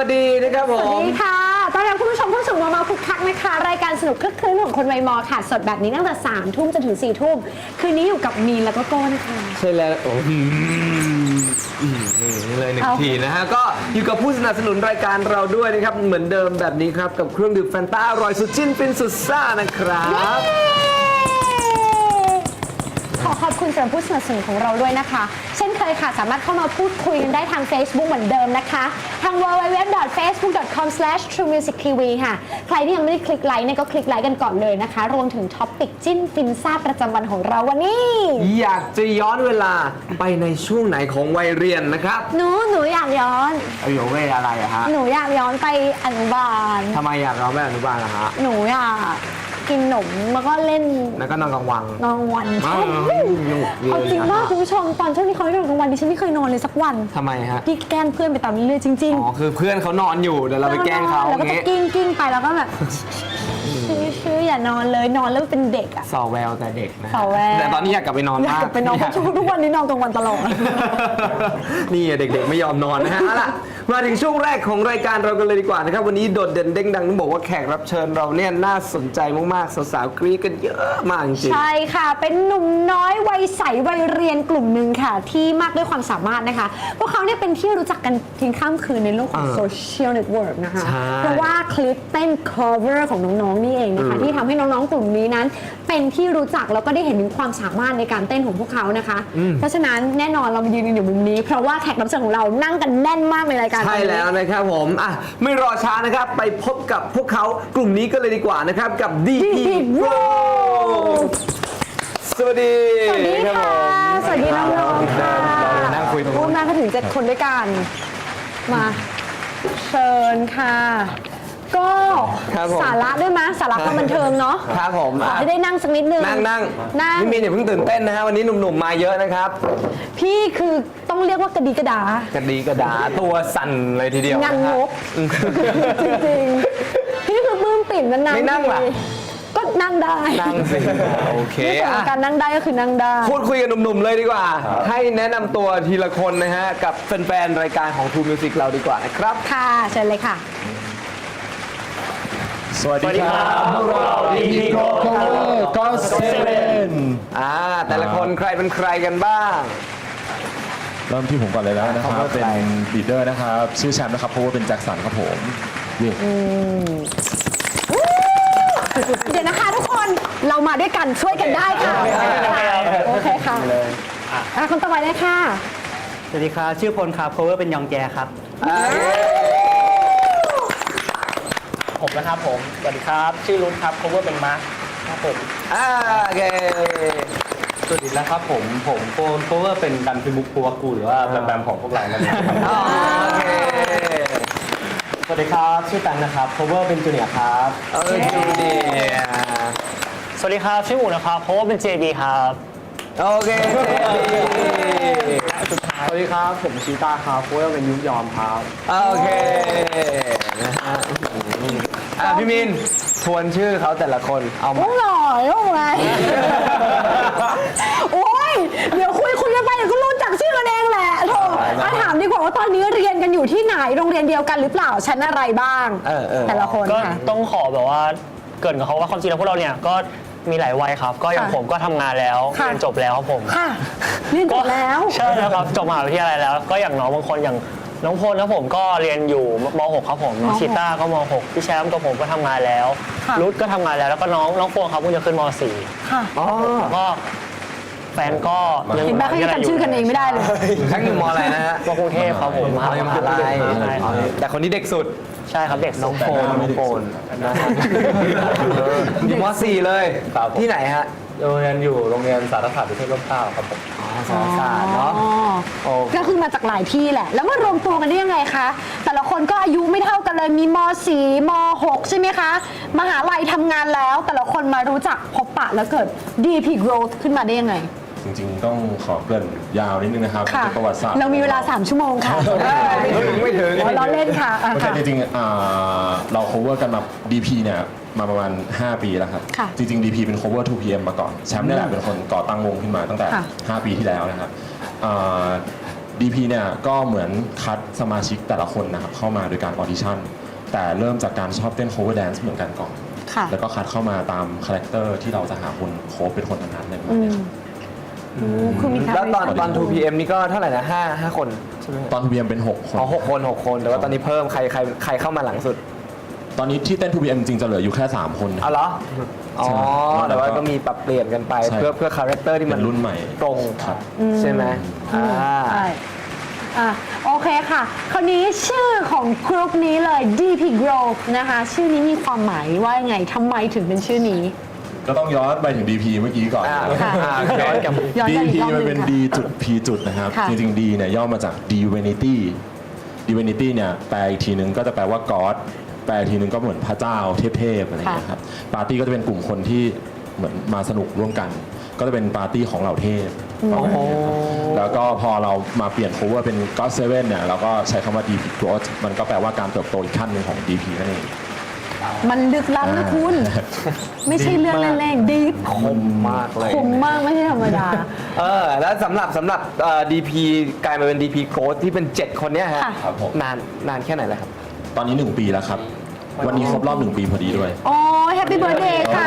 สวัสดีนะครับผสวัสม ดีค่ะ ต้อนรับคุณผู้ชมเข้าสู่มาเมาคึกคักนะคะ รายการสนุกคลึกคลื้นของคนวัยมอค่ะ สดแบบนี้ตั้งแต่3ามทุ่มจนถึง4ี่ทุ่ม คืนนี้อยู่กับมีนแล้วก็โก้นะคะ ใช่แล้วโอ้โหอืมนี่เลยหนึ่งเอา ทีนะฮะ ก็อยู่กับผู้สนับสนุนรายการเราด้วยนะครับ เหมือนเดิมแบบนี้ครับ กับเครื่องดื่มแฟนตาอร่อยสุดจิ้นฟินสุดซ่านะครับขอ ขอบคุณสำหรับผู้สนับสนุนของเราด้วยนะคะ เช่นเคยค่ะ สามารถเข้ามาพูดคุยกันได้ทาง Facebook เหมือนเดิมนะคะ ทาง www.facebook.com/truemusictv ค่ะ ใครที่ยังไม่ได้คลิกไลค์เนี่ยก็คลิกไลค์กันก่อนเลยนะคะ รวมถึงท็อปปิกจิ้นฟินซ่าประจำวันของเราวันนี้อยากจะย้อนเวลาไปในช่วงไหนของวัยเรียนนะครับหนูหนูอยากย้อน เอาอยู่เวยอะไรอะฮะหนูอยากย้อนไปอนุบาลทำไมอยากร้องแบบอนุบาลล่ะฮะ หนูอยาก กินขนมแล้วก็เล่นแล้วก็นอนกลางวันนอนวันอ้าวหนุกเลยเอาจริงมากคุณผู้ชมตอนช่วงที่เขาให้นอนกลางวันดิฉันไม่เคยนอนเลยสักวันทำไมฮะพี่แกล้งเพื่อนไปตามเรื่อยๆจริงอ๋อคือเพื่อนเขานอนอยู่เดี๋ยวเราไปแกล้งเขาแล้วอก็ย่างจะงี้กิ้งกิ้งไปแล้วก็แบบชื่อชื่ออย่านอนเลยนอนแล้วเป็นเด็กอะสอแววแต่เด็กนะฮะสอแววแต่ตอนนี้อยากกลับไปนอนอยากมากกลับไปนอนเพราะทุกทุกวันนี้นอนกลางวันตลอดนี่เด็กๆไม่ยอมนอนนะฮะเอาล่ะ มาถึงช่วงแรกของรายการเรากันเลยดีกว่านะครับ วันนี้โดดเด่นเด้งดังต้องบอกว่าแขกรับเชิญเราเนี่ยน่าสนใจมากๆสาวๆกรี๊ดกันเยอะมากจริง ใช่ค่ะ เป็นหนุ่มน้อยวัยใสวัยเรียนกลุ่มหนึ่งค่ะ ที่มากด้วยความสามารถนะคะ พวกเขาเนี่ยเป็นที่รู้จักกันเพียงข้ามคืนในโลกของอ่าโซเชียลเน็ตเวิร์กนะคะ ใช่ เพราะว่าคลิปเต้น cover ของน้องๆนี่เองนะคะ ที่ทำให้น้องๆกลุ่มนี้นั้น เป็นที่รู้จักแล้วก็ได้เห็นถึงความสามารถในการเต้นของพวกเขานะคะ เพราะฉะนั้นแน่นอนเรามายืนกันอยู่มุมนี้ เพราะว่าแขกรับเชิญของเรานั่งกันแน่นมากในรายการใช่นี้แล้วนะครับผมอะไม่รอช้านะครับ ไปพบกับพวกเขากลุ่มนี้กันเลยดีกว่านะครับกับ DP DP Bros สวัสดีสวัสดีรับค่ะผมสวัสดีน้องๆค่ะเรานั่งคุยตรงโอ้นู้นมาก็ถึง7คนด้วยกัน มาเชิญค่ะ ก็ครับผม สาระด้วยมะสาระความบันเทิงเนาะครับผมขออะให้ได้นั่งสักนิดนึง นั่งนั่งนั่ง พี่มีนอย่าเพิ่งตื่นเต้นนะฮะวันนี้หนุ่มๆมาเยอะนะครับ พี่คือ ต้องเรียกว่ากระดีกระดา กระดีกระดาตัวสั่นเลยทีเดียวงานนะงฮะกจริงๆพี่คือปลื้มปิ่นมันนั่งไม่นั่งล่ะดีก็นั่งได้นั่งสิโอเคในส่วนขออะงการนั่งได้ก็คือนั่งได้พูดคุยกับหนุ่มๆเลยดีกว่า ให้แนะนำตัวทีละคนนะฮะ กับแฟนๆรายการของ True Music เราดีกว่านะครับ ค่ะเชิญเลยค่ะ สวัสดีครับพวกเราดีพีโกโคเวอร์ก็เซเว่นอ่าแต่ละคนใครเป็นใครกันบ้าง เริ่มที่ผมก่อนเลยแล้วนะครับ cover เป็นใครลีดเดอร์นะครับชื่อแชมป์นะครับเพราะว่าเป็นแจ็คสันครับผมเย่เดี๋ยวนะคะทุกคนเรามาด้วยกันช่วยกันได้ค่ะ โอเคค่ะอะคนต่อไปเลยค่ะ สวัสดีครับ ชื่อพลครับ cover เป็นยองแจครับอ่าผมนะครับผม สวัสดีครับ ชื่อรุ้นครับ cover เป็นมาร์คครับผม อ่าโอเค สวัสดีนะครับผมผมโฟน cover เป็นดันพิบุกปัวกูหรือว่าแบมแบมของพวกเรานั่นเองอ๋อโอเคสวัสดีครับ ชื่อตังนะครับ cover เป็นจูเนียร์ครับ เออดูดีสวัสดีครับ ชื่อหมูนะครับ cover เป็น JB ครับ โอเคดีสวัสดีครับ ผมชีตาครับ cover เป็นยุยอมครับ โอเคนะฮะอะพี่มิน ทวนชื่อเขาแต่ละคนเอามาโอ้หล่อโอ้ไงโอ้ย เดี๋ยวคุยคุยกันไปเดี๋ยวก็รู้จักชื่อกันเองแหละโถอะถามดีกว่าว่าตอนนี้เรียนกันอยู่ที่ไหน โรงเรียนเดียวกันหรือเปล่า ชั้นอะไรบ้าง เออเออ แต่ละคนก็ค่ะ ต้องขอแบบว่าเกรินกับเขาว่าความจริงแล้วพวกเราเนี่ยก็มีหลายวัยครับ ก็อย่างค่ะผมก็ทำงานแล้วค่ะ เรียนจบแล้วครับผมค่ะ เรียนจบแล้ว ใช่แล้วครับจบมหาวิทยาลัยแล้ว ก็อย่างน้องบางคนอย่าง น้องพลครับผมก็เรียนอยู่ม .6 ครับผมน้องมหกชิต้าก็ม .6 พี่แชมป์กับผมก็ทำงานแล้วค่ะ รุดก็ทำงานแล้วแล้วก็น้องน้องโฟนครับเพิ่งจะขึ้นมค่ะอ๋อ .4 ก็แฟนก็ยังเห็นไหมเขายังจำชื่อกันเองไม่ได้เลย ทั้งอยู่มอะไรนะฮะมกรุงเทพครับผมมหาวิทยาลัยใช่ครับแต่คนนี้เด็กสุดใช่ครับเด็กน้องสุดโฟนน้องโฟนนะฮะอยู่ม .4 เลยครับผมที่ไหนฮะ เรียนอยู่โรงเรียนสารศาสตร์วิเทศร่มเกล้าครับผมอ๋อสารศาสตร์เนาะอ๋อโอ้ก็คือมาจากหลายที่แหละ แล้วมารวมตัวกันได้ยังไงคะ แต่ละคนก็อายุไม่เท่ากันเลย มีม .4 ม .6 ใช่ไหมคะ มหาลัยทำงานแล้ว แต่ละคนมารู้จักพบปะแล้วเกิด DP Growth ขึ้นมาได้ยังไง จริงๆ ต้องขอเกริ่นยาวนิดนึงนะครับค่ะ เป็นประวัติศาสตร์ เรามีเวลา 3 ชั่วโมงค่ะไม่ถึงไม่ถึง อ๋อเราเล่นค่ะอะไม่ค่ะใช่จริงๆอ่าเรา cover กันมา DP เนี่ย มาประมาณ 5 ปีแล้วครับ ค่ะจริงๆ DP เป็น cover 2PM มาก่อนแชมป์เนี่ยแหละเป็นคนก่อตั้งวงขึ้นมาตั้งแต่ ค่ะ 5 ปีที่แล้วนะครับอ่า DP เนี่ยก็เหมือนคัดสมาชิกแต่ละคนนะครับเข้ามาโดยการออดิชั่นแต่เริ่มจากการชอบเต้น cover dance เหมือนกันก่อน ค่ะ แล้วก็คัดเข้ามาตามคาแรคเตอร์ที่เราจะหาคนโค้ชเป็นคนนั้นๆอะไรประมาณเนี้ยครับ โอ้คือมีการแล้วตอนตอน 2PM นี่ก็เท่าไหร่นะห้าห้าคนใช่ไหมตอน 2PM เป็น 6 คน อ๋อหกคนหกคน แต่ว่าตอนนี้เพิ่มใครใครใครเข้ามาหลังสุด ตอนนี้ที่เต้น 2PM จริงๆจะเหลืออยู่แค่ 3 คน เอาเหรอ อ๋อใช่แต่ว่าก็มีปรับเปลี่ยนกันไป ใช่เพื่อเพื่อคาแรคเตอร์ที่มันเป็นรุ่นใหม่ตรงครับ ใช่ไหมอ่า ใช่อะโอเคค่ะ คราวนี้ชื่อของกรุ๊ปนี้เลย DP Grove นะคะ ชื่อนี้มีความหมายว่ายังไงทำไมถึงเป็นชื่อนี้ ก็ต้องย้อนไปถึง DP เมื่อกี้ก่อน อ่าค่ะอ่าย้อนกลับ ย้อนไปอี DP กรอบหมันนึเป็นงค่ะ D จุด P จุดนะครับ ค่ะ จริงๆ D เนี่ยย่อมาจาก Divinity Divinity เนี่ยแปลอีกทีนึงก็จะแปลว่า God แปลอีกทีนึงก็เหมือนพระเจ้าเทพๆอะไรอย่างเงี้ยครับปาร์ตี้ก็จะเป็นกลุ่มคนที่เหมือนมาสนุกร่วมกัน ก็จะเป็นปาร์ตี้ของเหล่าเทพประมาณเนี้ยครับแล้วก็พอเรามาเปลี่ยน cover เป็น God Seven เนี่ยเราก็ใช้คำว่า DP Growth มันก็แปลว่าการเติบโตอีกขั้นหนึ่งของ DP นั่นเอง มันลึกล้ำนะคุณ ไม่ใช่เรื่องเล่นๆดีคมมากเลย คมมากไม่ใช่ธรรมดา เออ แล้วสำหรับสำหรับเอ่อ DP กลายมาเป็น DP Growth ที่เป็น 7 คนเนี้ยฮะ ค่ะ ครับผม นานนานแค่ไหนแล้วครับ ตอนนี้ 1 ปีแล้วครับ วันนี้ครบรอบ1ปีพอดีด้วย โอ้แฮปปี้เบิร์ดเดย์ค่ะ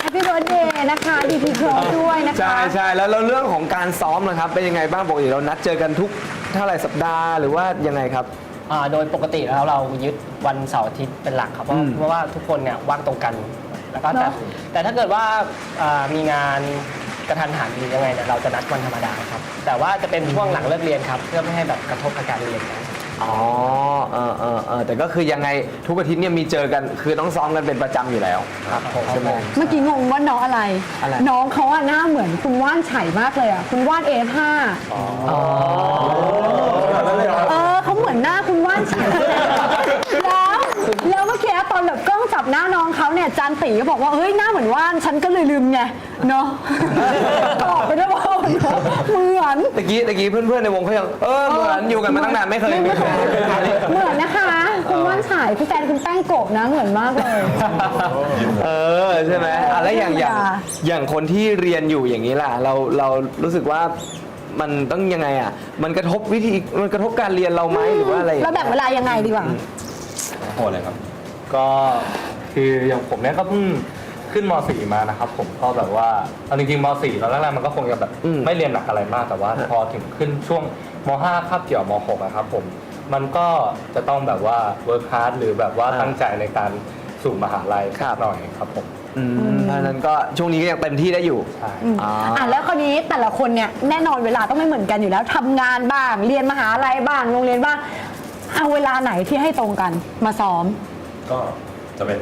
แฮปปี้เบิร์ดเดย์นะคะ DP Grove ด้วยนะคะ ใช่ใช่แล้วแล้วเรื่องของการซ้อมนะครับ เป็นยังไงบ้างปกติเรานัดเจอกันทุกเท่าไหร่สัปดาห์หรือว่ายังไงครับ อ่าโดยปกติแล้วเรายึดวันเสาร์อาทิตย์เป็นหลักครับเพราะอืมเพราะว่าทุกคนเนี่ยว่างตรงกันแล้วก็แต่เนอะ แต่ถ้าเกิดว่าอ่ามีงานกระทันหันหรือยังไงเนี่ยเราจะนัดวันธรรมดาครับแต่ว่าจะเป็นช่วงหลังเลิกเรียนครับเพื่อไม่ให้แบบกระทบกับการเรียนกัน อ๋อเออเออเออแต่ก็คือยังไงทุกอาทิตย์เนี่ยมีเจอกันคือต้องซ้อมกันเป็นประจำอยู่แล้วครับผมใช่ไหม เมื่อกี้งงว่าน้องอะไร อะไร น้องเขาอะหน้าเหมือนคุณว่านไฉมากเลยอะคุณว่าน F5 เออเขาเหมือนหน้าคุณว่านไฉแล้วแล้วเมื่อกี้ตอนแบบกล้องจับ หน้าน้องเขาเนี่ยจันตีก็บอกว่าเฮ้ยหน้าเหมือนว่านฉันก็เลยลืมไงเนาะตอบไปด้วยว่าเหมือนตะกี้ตะกี้เพื่อนๆในวงเขายังเออเหมือนอยู่กันมาตั้งนานไม่เคยไม่เคยเหมือนนะคะคุณว่านไฉพี่แฟนคุณแป้งโกบนะเหมือนมากเลยเออใช่ไหมอะแล้วอย่างอย่างธรรมดาอย่างคนที่เรียนอยู่อย่างนี้ล่ะ เราเรารู้สึกว่ามันต้องยังไงอะ มันกระทบวิธี มันกระทบการเรียนเราไหมหรือว่าอะไรเราแบ่งเวลายังไงดีกว่าโหดเลยครับ ก็ คืออย่างผมเนี่ยก็เพิ่งขึ้นม .4 มานะครับผมก็แบบว่าเอาจริงๆม .4 ตอนแรกๆมันก็คงจะแบบอืมไม่เรียนหนักอะไรมากแต่ว่า พอถึงขึ้นช่วงม .5 คาบเกี่ยวม .6 อะครับผมมันก็จะต้องแบบว่า work hard หรือแบบว่าตั้งใจในการสู่มหาลัยหน่อยครับผมอืมเพราะฉะนั้นก็ช่วงนี้ก็ยังเต็มที่ได้อยู่ ใช่อ่า อะแล้วคราวนี้แต่ละคนเนี่ยแน่นอนเวลาต้องไม่เหมือนกันอยู่แล้วทำงานบ้าง เรียนมหาลัยบ้างโรงเรียนบ้างเอาเวลาไหนที่ให้ตรงกันมาซ้อม ก็จะเป็น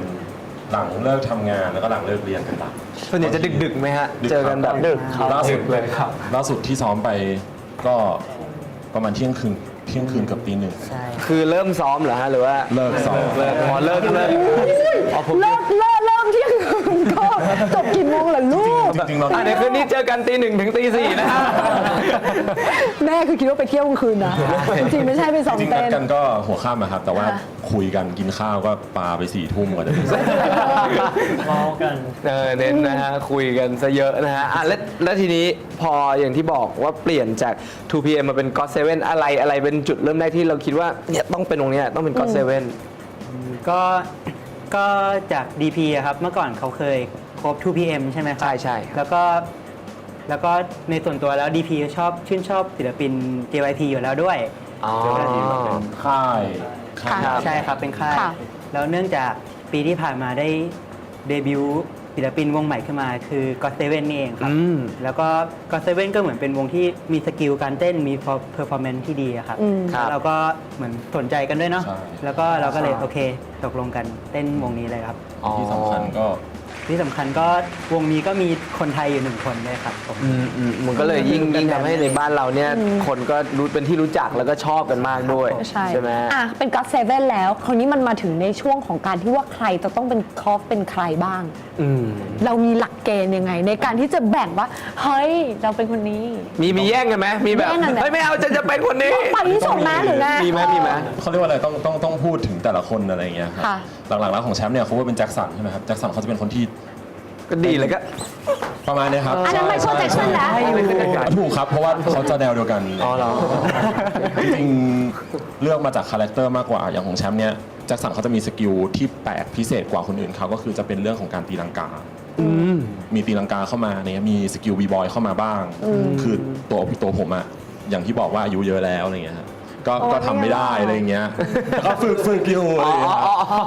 หลังเลิกทำงานแล้วก็หลังเลิกเรียนเป็นหลัก ส่วนใหญ่จะดึกๆไหมฮะดึกเจอกันแบบดึกล่าสุดเลยครับ ล่าสุดที่ซ้อมไปก็ประมาณเที่ยงคืนเที่ยงคืนกับตีหนึ่ง คือเริ่มซ้อมเหรอฮะ หรือว่าเลิกซ้อม เลิกพอเลิกเลิกอ๋อผม เลิกเลิกเริ่มเที่ยงคืนก็ จบกี่โมงล่ะลูก จริงๆเราอะเดี๋ยวคืนนี้เจอกันตีหนึ่งถึงตีสี่นะฮะ แม่คือคิดว่าไปเที่ยวกลางคืนนะ จริงๆไม่ใช่ไปซ้อมจริงๆนัเต้ดน กันก็หัวข้ามนะครับ แต่ว่าค่ะ คุยกันกินข้าวก็ปาไปสี่ทุ่มกว่าจะถึง เมากัน เออเน้นนะฮะ คุยกันซะเยอะนะฮะอะแล้วแล้วทีนี้พออย่างที่บอกว่าเปลี่ยนจาก 2PM มาเป็น God 7อะไรอะไรเป็นจุดเริ่มแรกที่เราคิดว่าเนี่ยต้องเป็นตรงเนี้ยต้องเป็น God 7ก็ก็จาก DP อะครับ เมื่อก่อนเขาเคย ครบ 2PM ใช่ไหมครับใช่ใช่แล้วก็แล้วก็ในส่วนตัวแล้ว DP ชอบชื่นชอบศิลปิน JYP อยู่แล้วด้วย อ๋อ ค่ายค่าย ค่ะ ใช่ครับเป็นค่ายค่ะ แล้วเนื่องจากปีที่ผ่านมาได้เดบิวต์ศิลปินวงใหม่ขึ้นมาคือ God Seven นี่เองครับ อืม แล้วก็ God Seven ก็เหมือนเป็นวงที่มีสกิลการเต้นมีเพอร์ฟอร์แมนซ์ที่ดีอะครับอืม ครับเราก็เหมือนสนใจกันด้วยเนาะใช่ แล้วก็เราก็เลยโอเค ตกลงกันเต้นวงนี้เลยครับที่สำคัญก็ ที่สำคัญก็วงนี้ก็มีคนไทยอยู่หนึ่งคนด้วยครับผม อืมอืมมันก็เลยยิ่งยิ่งทำให้ในบ้านเราเนี่ย คนก็รู้เป็นที่รู้จักแล้วก็ชอบกันมากด้วยใช่ไหมอะ เป็น God Seven แล้ว คราวนี้มันมาถึงในช่วงของการที่ว่าใครจะต้องเป็นคอฟเป็นใครบ้าง อืมเรามีหลักเกณฑ์ยังไง ในการที่จะแบ่งว่า เฮ้ย เราเป็นคนนี้ มีมีแย่งกันไหมมีแบบแย่งกันไหม เฮ้ยไม่เอาจะจะเป็นคนนี้ ไปที่ส่งนะหรือไง มีไหมมีไหมเขาเรียกว่าอะไรต้องต้องต้องพูดถึงแต่ละคนอะไรอย่างเงี้ยครับค่ะหลังๆแล้วของแชมป์เนี่ยเขาว่าเป็นแจ็คสันใช่ไหมครับแจ็คสันเขาจะเป็นคนที่ก็ดีเลยก็ ประมาณนี้ครับอันนั้นไมเคิลแจ็คสันแล้วถูกครับ เพราะว่าเขาจะแนวเดียวกันอ๋อเหรอ จริงๆเลือกมาจากคาแรคเตอร์มากกว่าอย่างของแชมป์เนี่ยแจ็คสันเขาจะมีสกิลที่แปลกพิเศษกว่าคนอื่นเขาก็คือจะเป็นเรื่องของการตีลังกา มีตีลังกาเข้ามาเนี่ยมีสกิลบีบอยเข้ามาบ้าง คือตัวตัวผมอะอย่างที่บอกว่าอายุเยอะแล้วอะไรเงี้ยครับ ก็โอ้ก็ทำไม่ได้ไม่อะไรเงี้ยแต่ก็ฝึกฝึกอยู่อะไรเงี้ย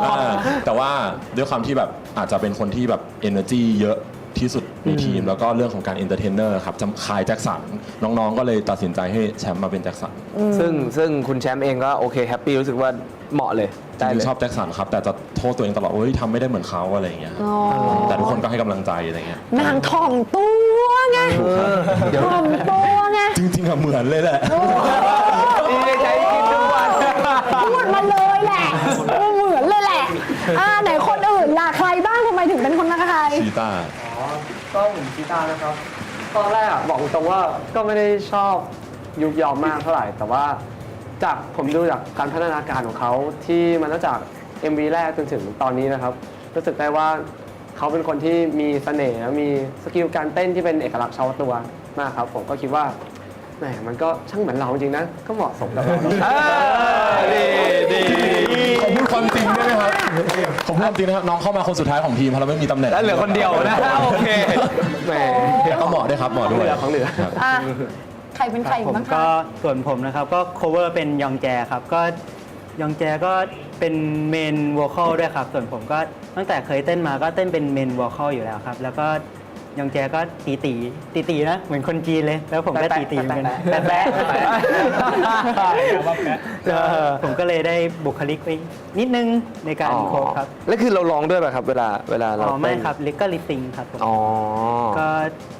อ่าแต่ว่าด้วยความที่แบบอาจจะเป็นคนที่แบบ energy เยอะที่สุดในทีม แล้วก็เรื่องของการ entertainer ครับจำคายแจ็คสันน้องๆ ก็เลยตัดสินใจให้แชมป์มาเป็นแจ็คสันซึ่งซึ่งคุณแชมป์เองก็โอเคแฮปปี้รู้สึกว่าเหมาะเลยจได้ริเลงย ๆชอบแจ็คสันครับแต่จะโทษตัวเองตลอดว่าเฮ้ยทำไม่ได้เหมือนเขาอะไรอย่างเงี้ยอ๋อ แต่ทุกคนก็ให้กำลังใจอะไรเงี้ยนางถ่อมตัวไงถ่อมตัวไงจริงๆอะเหมือนเลยแหละนี่ได้ใช้กินทุกวัน พูดมาเลยแหละเหมือนเลยแหละ อ่าไหนคนอื่นล่ะใครบ้างทำไมถึงเป็นคนนักใครชีต้าก็เหมือนกีตาร์นะครับ ตอนแรกอะบอกตรงว่าก็ไม่ได้ชอบยุคยอมมากเท่าไหร่ แต่ว่าจากผมดูจากการพัฒนาการของเขาที่มันตั้งจาก MV แรกจนถึงตอนนี้นะครับ รู้สึกได้ว่าเขาเป็นคนที่มีเสน่ห์และมีสกิลการเต้นที่เป็นเอกลักษณ์เฉพาะตัวมากครับ ผมก็คิดว่า แหมมันก็ช่างเหมือนเราจริงๆนะ ก็เหมาะสมกับเราอ่าดีดีผมพูดความจริงได้ไหมครับผมพูดความจริงนะครับน้องเข้ามาคนสุดท้ายของทีมเพราะเราไม่มีตำแหน่งแล้วเหลือคนเดียวนะโอเคแหมแต่ก็เหมาะด้วยครับเหมาะด้วยเหลือของเหลือ ครับ อะใครเป็นใครผมบ้างก็คะส่วนผมนะครับก็ cover เป็นยองแจครับก็ยองแจก็เป็นเมนว o ค a l ด้วยครับ ส่วนผมก็ตั้งแต่เคยเต้นมาก็เต้นเป็นเมนว o ค a l อยู่แล้วครับ แล้วก็ ยองแจก็ตีตีตีตีๆนะ เหมือนคนจีนเลย แล้วผมก็ตีตีๆเหมือนกันแป๊ะแป๊ะเออผมก็เลยได้บุคลิกไปนิดนึงในการโคฟครับ แล้วคือเราร้องด้วยป่ะครับ เวลาเวลาเราอ๋อไม่เต้นครับลิกก็ลิปซิงครับผมอ๋อก็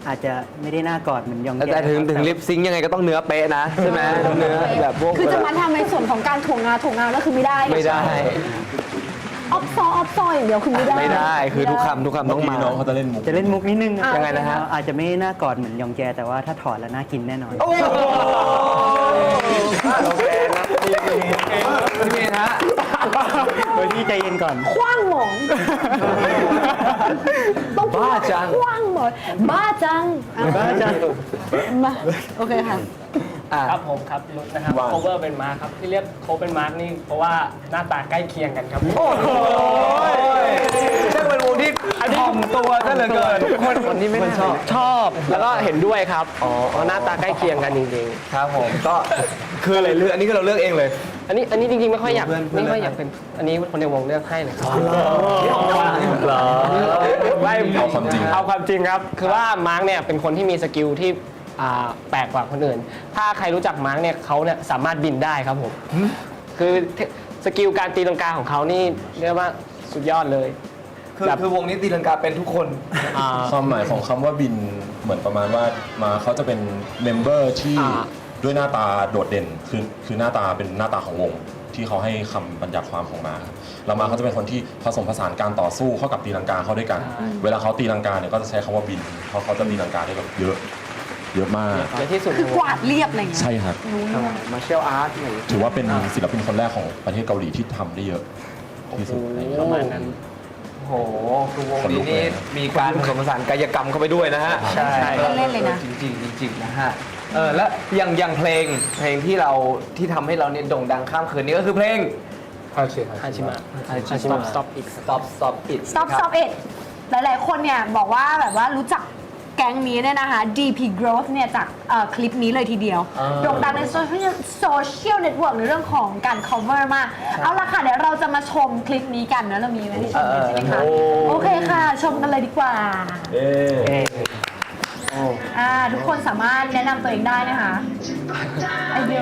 อาจจะไม่ได้น่ากอดเหมือนยองแจแต่ถึงครับถึงลิปซิงค์ยังไงก็ต้องเนื้อเป๊ะนะใช่ไหมเนื้อแบบพวกคือจะมาทำในส่วนของการถ่วงงาถ่วงงาก็คือไม่ได้ไม่ได้ ออฟซอออฟซออย่างเดียวคือไม่ได้ ไม่ได้คือทุกคำทุกคำเมื่ต้อองกี้มา น้องเขาจะเล่นมุกจะเล่นมุกนิดนึงอะยังไงนะฮะ อาจจะไม่น่ากอดเหมือนยองแจแต่ว่าถ้าถอดแล้วน่ากินแน่นอน โอเคนะพี่เมย์ฮะโดยที่ใจเย็นก่อน คว้างหมองต้องพูดบ้าจัง คว้างหมองบ้าจังอะบ้าจังมาโอเคค่ะ อะครับผมครับรุดนะครับว่า โคเวอร์เป็นมาร์คครับที่เรียกโคเป็นมาร์คนี่เพราะว่าหน้าตาใกล้เคียงกันครับโอ้โหช่างเป็นวงที่ถ่อมตัวซะเหลือเกิน คนคนนี้ไม่ชอบ ชอบแล้วก็เห็นด้วยครับอ๋อหน้าตาใกล้เคียงกันจริงครับผมก็คืออะไรเลือกอันนี้คือเราเลือกเองเลย ๆ อันนี้อันนี้จริงๆไม่ค่อยอยากเพื่อนเพื่อน ไม่ค่อยอยากเป็นอันนี้คนในวงเลือกให้เลยครับเหรอ ไม่เอาความจริง เอาความจริงครับ คือว่ามาร์กเนี่ยเป็นคนที่มีสกิลที่ อ่าแปลกกว่าคนอื่น ถ้าใครรู้จักมาร์กเนี่ยเขาเนี่ยสามารถบินได้ครับผม คือสกิลการตีลังกาของเขานี่เรียกว่าสุดยอดเลย คือแบบ คือวงนี้ตีลังกาเป็นทุกคน อ่า ความหมายของคำว่าบินเหมือนประมาณว่ามาเขาจะเป็นเมมเบอร์ที่อ่า ด้วยหน้าตาโดดเด่นคือคือหน้าตาเป็นหน้าตาของวง ที่เขาให้คำบัญญัติความของมาครับแล้วมาเขาจะเป็นคนที่ผสมผสานการต่อสู้เข้ากับตีลังกาเข้าด้วยกัน เวลาเขาตีลังกาเนี่ยก็จะใช้คำว่าบินเพราะเขาจะตีลังกาได้แบบเยอะ เยอะมาก เยอะที่สุดคืในอวกงวาดเรียบอะไรอย่างเงี้ยใช่ครับ มาเชียลอาร์ตอะไรอย่างเงี้ยถือว่าเป็นศิลปินคนแรกของประเทศเกาหลีที่ทำได้เยอะที่สุดในประมาณนั้น โอ้โหคือวงขนลุนี้กเลยนี่มีการผสมผสานกายกรรมเข้าไปด้วยนะฮะใช่เล่นๆเลยนะจริงๆจริงๆนะฮะเออแล้วอย่างอย่างเพลงเพลงที่เราที่ทำให้เราเนี่ยโด่งดังข้ามคืนนี้ก็คือเพลงฮาชิมะฮาชิมะ stop it stop stop it stop นะครับ stop it หลาย ๆ คนเนี่ยบอกว่าแบบว่ารู้จัก แก๊งนี้เนี่ยนะคะ DP Growth เนี่ยจากเอ่อคลิปนี้เลยทีเดียวอ่า โด่งดังในโซเชียลโซเชียลเน็ตเวิร์กในเรื่องของการ cover มาก เอาละค่ะ เดี๋ยวเราจะมาชมคลิปนี้กันนะเรามีไว้ให้ชมกันใช่ไหมคะโอเคค่ะ ชมกันเลยดีกว่าอ่าทุกคนสามารถแนะนำตัวเองได้นะคะไอเดีย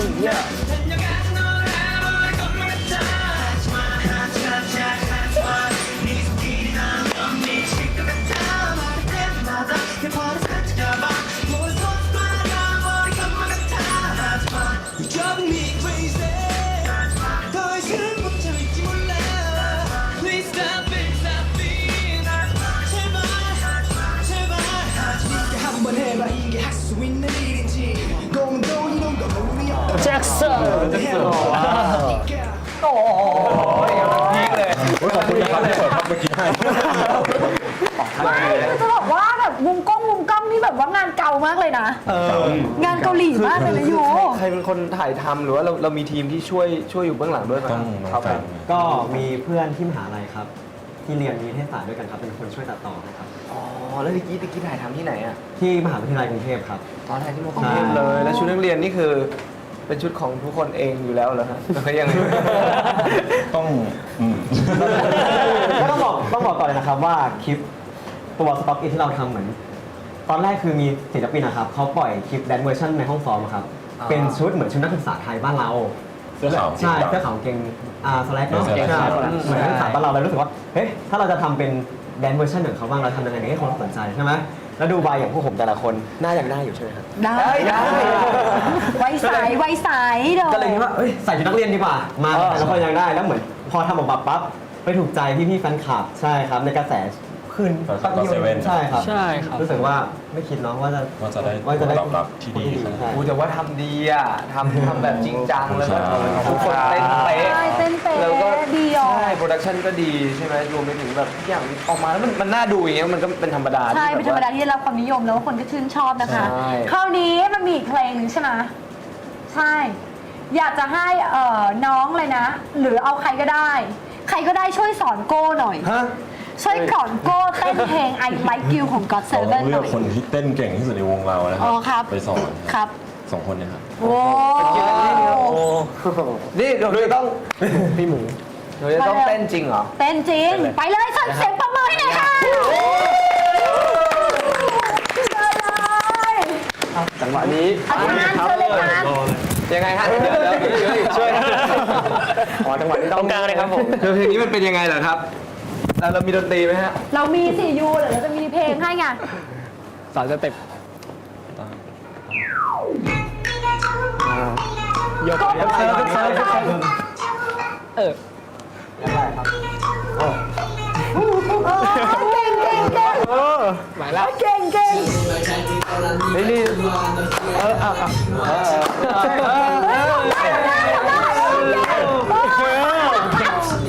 Yeah. โอ้ยพีคเลยโอ้ยขอบคุณนะครับที่เปิดภาพเมื่อกี้ให้ไม่จะบอกว่าแบบมุมกล้องมุมกล้องนี่แบบว่างานเก่ามากเลยนะงานเกาหลีมากเลยนะยูใครเป็นคนถ่ายทำหรือว่าเราเรามีทีมที่ช่วยช่วยอยู่เบื้องหลังด้วยไหมต้องน้องครับแฟนก็มีเพื่อนที่มหาลัยครับ ที่เรียนนิเทศศาสตร์ด้วยกันครับเป็นคนช่วยตัดต่อให้ครับ อ๋อแล้วตะกี้ตะกี้ถ่ายทำที่ไหนอะที่มหาวิทยาลัยกรุงเทพครับ ตอนถ่ายที่มอกรุงเทพเลย แล้วชุดนักเรียนนี่คือ เป็นชุดของทุกคนเองอยู่แล้วเหรอฮะแล้วก็ยังไงต้องอืม ก็ต้องบอกต้องบอกก่อนเลยนะครับว่าคลิปตัวสต็อกอินที่เราทำเหมือน ตอนแรกคือมีศิลปินนะครับเขาปล่อยคลิปแดนเวอร์ชันในห้องซ้อมอะครับ อ่า เป็นชุดเหมือนชุดนักศึกษาไทยบ้านเราเสื้อขาวใช่สีดำเสื้อขาวกางเกงอ่าสแลกเนาะเสื้อใช่ขาวเหมือนนักศึกษาบ้านเราเลยรู้สึกว่าเฮ้ยถ้าเราจะทำเป็นแดนเวอร์ชันของเขาบ้างเราทำยังไงให้คนสนใจใช่ไหม แล้วดูบายอย่างพวกผมแต่ละคนหน้าอย่างหน้าอยู่ใช่ไหมครับได้ได้ ไว้สายไว้สายเด้อ ก็เลยคิดว่าเอ้ยใส่ชุดนักเรียนดีกว่า มาแล้วก็ยังได้แล้วเหมือนพอทำออกมาปั๊บไปถูกใจพี่ๆแฟนคลับใช่ครับในกระแส ขึ้นก็ก็เซเว่น ใช่ครับ ใช่ครับ รู้สึกว่าไม่คิดเนาะว่าจะว่าจะได้ว่าจะได้ตอบรับที่ดีครับใช่กูแต่ว่าทำดีอะทำทำแบบจริงจังแล้วก็ขอบคุณครับ ทุกคนเต้นเป๊ะใช่เต้นเป๊ะแล้วก็ดีอะ ใช่โปรดักชันก็ดีใช่ไหมรวมไปถึงแบบทุกอย่างออกมาแล้วมันมันน่าดูอย่างเงี้ยมันก็เป็นธรรมดาใช่ที่เป็นแบบธรรมดาว่าที่ได้รับความนิยมแล้วว่าคนก็ชื่นชอบนะคะ ใช่ คราวนี้มันมีอีกเพลงหนึ่งใช่ไหมใช่ อยากจะให้เอ่อน้องเลยนะ หรือเอาใครก็ได้ ใครก็ได้ช่วยสอนโก้หน่อย ฮะ ช่วยสอนโก้เต้นเพลง I Like You ของ God เรา Seven หเลืน่อกอยคนที่เต้นเก่งที่สุดในวงเรานะคอ๋รัอครับไปสอนครับสองคนเนี่ยครับโอ้นี่เราจะต้องพี่หมูเราจะต้องเต้นจริงเหรอ เต้นจริง ไปเลยส่งเสียงประมือให้หน่อยค่ะเชิญเลยจังหวะนี้อาจารย์เชิญเลยครับ ยังไงฮะเดี๋ยวเดี๋ยวเดี๋ยวช่วยนะอ๋อจังหวะนี้ต้องกลางเลยครับผมคือเพลงนี้มันเป็นยังไงเหรอครับ แล้วเรามีดนตรีไหมฮะเรามีสี่ยูเดี๋ยวเราจะมีเพลงให้ไงสอนสเต็ปยกก็ยกไปเซิร์ฟยกเซิร์ฟยกเซิร์ฟเออเก่งเก่งเก่งหมายแล้วเก่งเก่งนี่นี่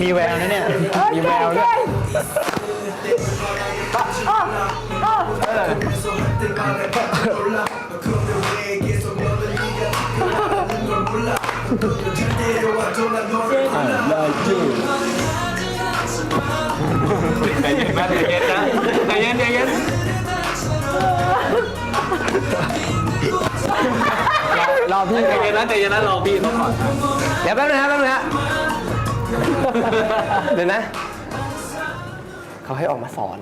มีแววนะเนี่ย มีแววด้วยใจเย็นนะใจเย็นนะใจเย็ นใจเย็นรอพี่ใจเย็นนะใจเย็นนะรอพี่เขาก่อน เดี๋ยวแป๊บนึงฮะแป๊บนึงฮะ เดี๋ยวนะ เขาให้ออกมาสอน